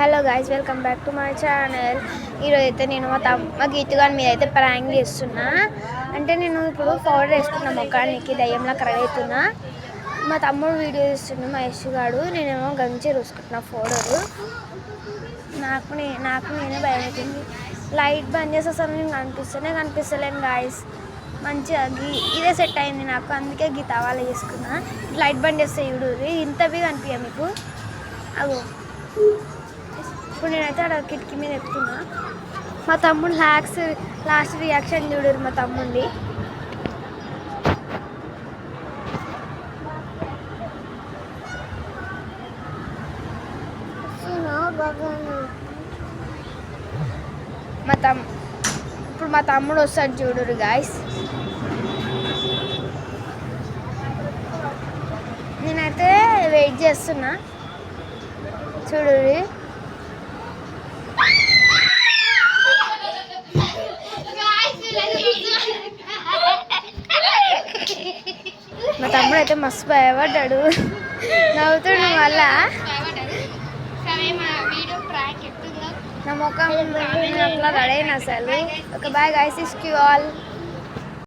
Hello guys welcome back to my channel ఈరోజు అయితే నేను మా తమ్ మా గీతు గారి మీద అయితే ప్రాంక్ చేస్తున్నా. అంటే నేను ఇప్పుడు పౌడర్ వేసుకున్నా ముఖానికి దయ్యంలా కరెక్ట్ అవుతున్నా మా తమ్ముడు వీడియో తీస్తున్నా మా యశ్ గాడు. నేనేమో గంజి చూసుకుంటున్నా పౌడరు నాకు నే నాకు నేనే భయం అవుతుంది లైట్ బంద్ చేసే అసలు నేను కనిపిస్తూనే కనిపిస్తలేను గాయస్ మంచిగా గీ ఇదే సెట్ అయింది నాకు అందుకే గీత వాళ్ళ చేసుకున్నా. లైట్ బంద్ చేస్తే చూడు ఇంతవి కనిపించ మీకు. అగో. ఇప్పుడు నేనైతే అక్కడ కిటికీ మీద ఎక్కుతున్నా. మా తమ్ముడు హ్యాక్స్ లాస్ట్ రియాక్షన్ చూడరు మా తమ్ముడి మా తమ్ ఇప్పుడు మా తమ్ముడు వస్తాడు చూడరు గాయస్ నేనైతే వెయిట్ చేస్తున్నా. చూడుర్రి మా తమ్ముడు అయితే మస్తు భయపడ్డాడు. నవ్వుతుడు మళ్ళా. సరే నా ముఖం అట్లా రెడీ అయినా అసలు ఒక బాయ్ గైస్ ఇస్ ఆల్